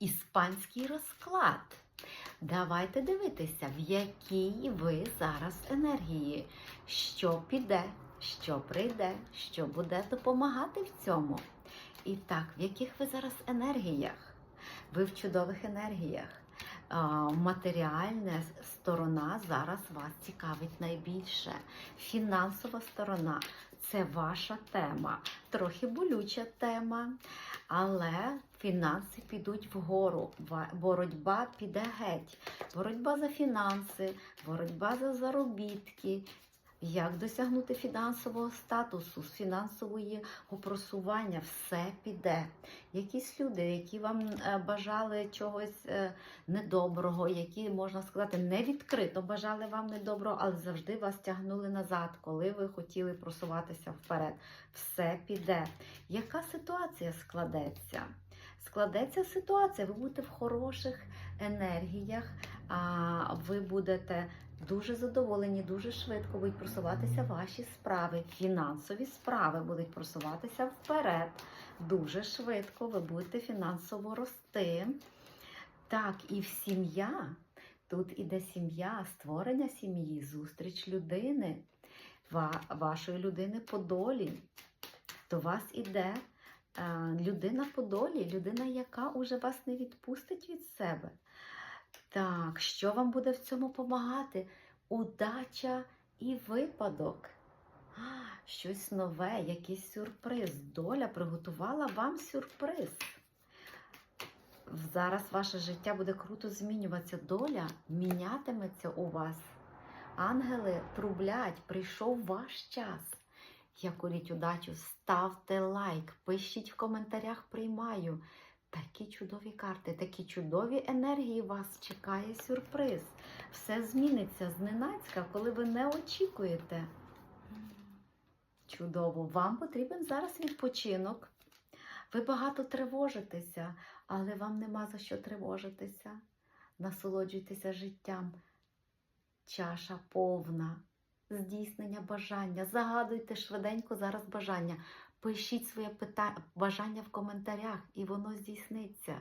іспанський розклад. Давайте дивитися, в якій ви зараз енергії, що піде, що прийде, що буде допомагати в цьому. І так, в яких ви зараз енергіях? Ви в чудових енергіях. Матеріальна сторона зараз вас цікавить найбільше. Фінансова сторона це ваша тема, трохи болюча тема, але фінанси підуть вгору. Боротьба піде геть. Боротьба за фінанси, боротьба за заробітки. Як досягнути фінансового статусу, з фінансового просування, все піде. Якісь люди, які вам е, бажали чогось е, недоброго, які, можна сказати, не відкрито бажали вам недоброго, але завжди вас тягнули назад, коли ви хотіли просуватися вперед. Все піде. Яка ситуація складеться? Складеться ситуація, ви будете в хороших енергіях, ви будете дуже задоволені, дуже швидко будуть просуватися ваші справи, фінансові справи будуть просуватися вперед. Дуже швидко ви будете фінансово рости. Так, і в сім'я. Тут іде сім'я, створення сім'ї, зустріч людини, вашої людини по долі. До вас іде людина по долі, людина, яка уже вас не відпустить від себе. Так, що вам буде в цьому допомагати? Удача і випадок. Щось нове, якийсь сюрприз. Доля приготувала вам сюрприз. Зараз ваше життя буде круто змінюватися. Доля мінятиметься у вас. Ангели трублять, прийшов ваш час. Я куріть удачу, ставте лайк, пишіть в коментарях, приймаю. Такі чудові карти, такі чудові енергії вас чекає сюрприз. Все зміниться зненацька, коли ви не очікуєте. Чудово, вам потрібен зараз відпочинок. Ви багато тривожитеся, але вам нема за що тривожитися. Насолоджуйтеся життям. Чаша повна, здійснення бажання. Загадуйте швиденько зараз бажання. Пишіть своє питання, бажання в коментарях, і воно здійсниться.